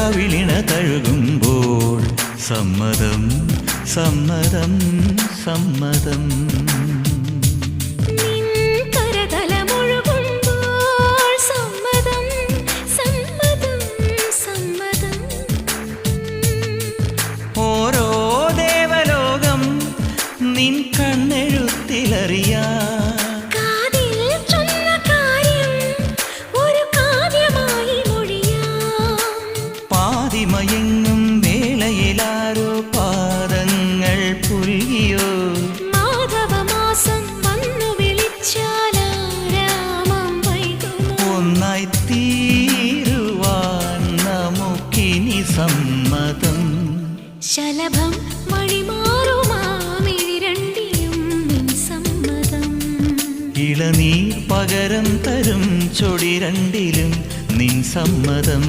കവിളിണ കഴുകുമ്പോൾ സമ്മതം സമ്മതം സമ്മതം. നിൻ കരതലമൊഴുകുമ്പോൾ സമ്മതം സമ്മതം സമ്മതം. ഓരോ ദേവലോകം നിൻ കണ്ണെഴുത്തിലറിയാ. പാതിമയങ്ങും വേളയിലാരോ പാദങ്ങൾ പുരിയോ മാധവമാസം വന്നു വിളിച്ചാലാരാമം ഒന്നായി തീരുവാൻ നമുക്കിനി സമ്മതം. ശലഭം ഇളനീർ പകരം തരും ചൊടി രണ്ടിലും നിൻ സമ്മതം.